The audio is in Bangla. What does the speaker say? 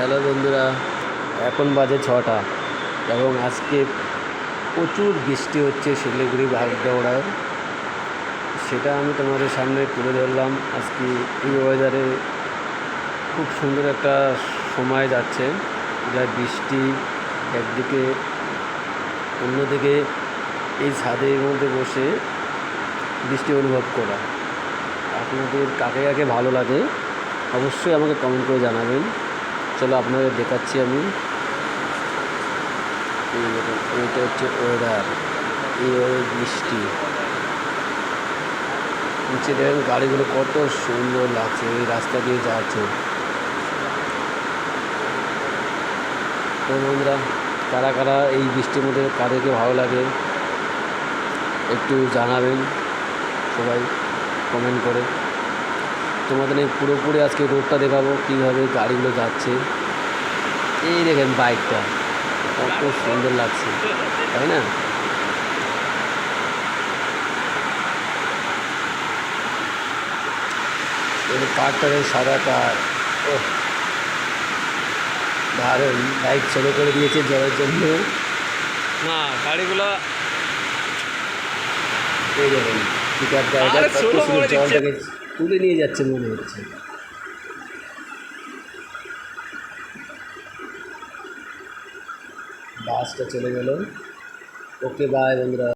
হ্যালো বন্ধুরা, এখন বাজে ছটা এবং আজকে প্রচুর বৃষ্টি হচ্ছে শিলিগুড়ি বাগডোড়ায় সেটা আমি তোমাদের সামনে তুলে ধরলাম। আজকে এই ওয়েদারে খুব সুন্দর একটা সময় যাচ্ছে। যা বৃষ্টি একদিকে, অন্যদিকে এই ছাদের মধ্যে বসে বৃষ্টি অনুভব করা। আপনাদের কাকে কাকে ভালো লাগে অবশ্যই আমাকে কমেন্ট করে জানাবেন। চলো আপনাদের দেখাচ্ছি আমি। এইটা হচ্ছে ওয়েদার এই বৃষ্টি। নিচে দেখেন গাড়িগুলো কত সুন্দর লাগছে, এই রাস্তা দিয়ে যাচ্ছে। বন্ধুরা, কারা কারা এই বৃষ্টির মধ্যে কাদেরকে ভালো লাগে, একটু জানাবেন, সবাই কমেন্ট করে। তোমাদের এই পুরোপুরি আজকে রোডটা দেখাবো কীভাবে গাড়িগুলো যাচ্ছে। এই দেখেন বাইকটা কত সুন্দর লাগছে তাই না? কারটা সাদা কার ও দারুণ বাইক চালু করে দিয়েছে জলের জন্য। না গাড়িগুলো এই দেখেন গাড়িটা কত সুন্দর করে দিচ্ছে। তুলে নিয়ে যাচ্ছে মনে হচ্ছে। বাসটা চলে গেল। ওকে বাই বন্ধুরা।